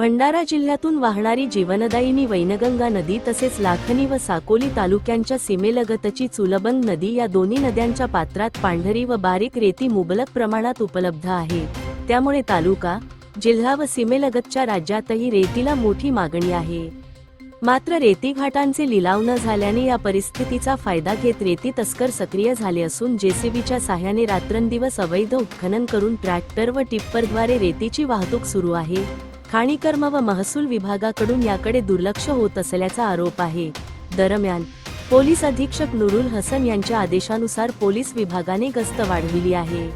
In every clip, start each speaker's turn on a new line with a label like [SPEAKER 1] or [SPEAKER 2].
[SPEAKER 1] भंडारा जिल्ह्यातून वाहणारी जीवनदायिनी वैनगंगा नदी तसेच लाखनी व साकोली तालुक्यांच्या सीमेलगतची चुलबंग नदी या दोन्ही नद्यांच्या पात्रात पांढरी व बारीक रेती मुबलक प्रमाणात उपलब्ध आहे. त्यामुळे तालुका जिल्हा व सीमेलगतच्या राज्यातही रेतीला मोठी मागणी आहे. मात्र रेती घाटांचे लिलाव न झाल्याने या परिस्थितीचा फायदा घेत रेती तस्कर सक्रिय झाले असून जेसीबीच्या साह्याने रात्रंदिवस अवैध उत्खनन करून ट्रॅक्टर व टिप्परद्वारे रेतीची वाहतूक सुरू आहे. खाणीकर्म व महसूल विभागाकडून याकडे दुर्लक्ष होत असल्याचा आरोप आहे. दरम्यान पोलीस अधीक्षक नुरुल हसन यांच्या आदेशानुसार पोलीस विभागाने गस्त वाढविली आहे.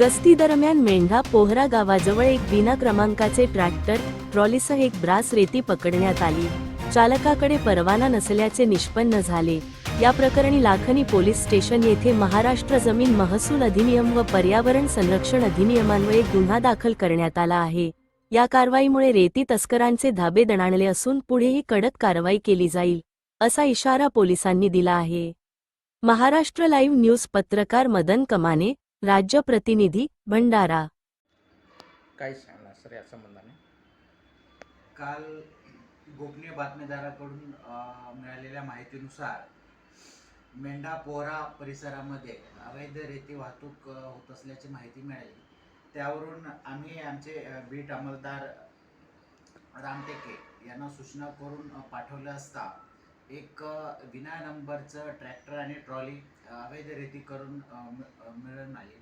[SPEAKER 1] गस्ती दरम्यान मेंढा पोहरा गावाजवळ एक विना क्रमांकाचे ट्रॅक्टर ट्रॉलीसह एक ब्रास रेती पकडण्यात आली. चालकाकडे परवाना नसल्याचे निष्पन्न झाले. या प्रकरणी लाखनी पोलीस स्टेशन येथे महाराष्ट्र जमीन महसूल अधिनियम व पर्यावरण संरक्षण अधिनियमान्वये गुन्हा दाखल करण्यात आला आहे. या कारवाईमुळे रेती तस्करांचे धाबे दणाणले असून पुढेही कडक कारवाई केली जाईल असा इशारा पोलिसांनी दिला आहे. महाराष्ट्र लाईव्ह न्यूज पत्रकार मदन कमाने राज्य प्रतिनिधी भंडारा.
[SPEAKER 2] काय सांगणार सर या संबंधाने?
[SPEAKER 3] काल गोपनीय बातमीदाराकडून मिळालेल्या माहितीनुसार मेंढा पोहरा परिसरामध्ये अवैध रेती वाहतूक होत असल्याची माहिती मिळाली. त्यावरून आम्ही आमचे बीट अंमलदार रामटेके यांना सूचना करून पाठवलं असता एक विना नंबरचं ट्रॅक्टर आणि ट्रॉली अवैध रेती करून मिळून आली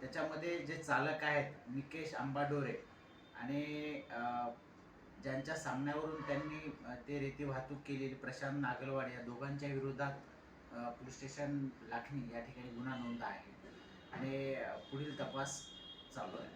[SPEAKER 3] त्याच्यामध्ये जे चालक आहेत निकेश आंबाडोरे आणि ज्यांच्या सामन्यावरून त्यांनी ते रेती वाहतूक केलेली प्रशांत नागलवाड या दोघांच्या विरोधात पोलीस स्टेशन लाखणी या ठिकाणी गुन्हा नोंद आहे. आणि पुढील तपास चालू आहे.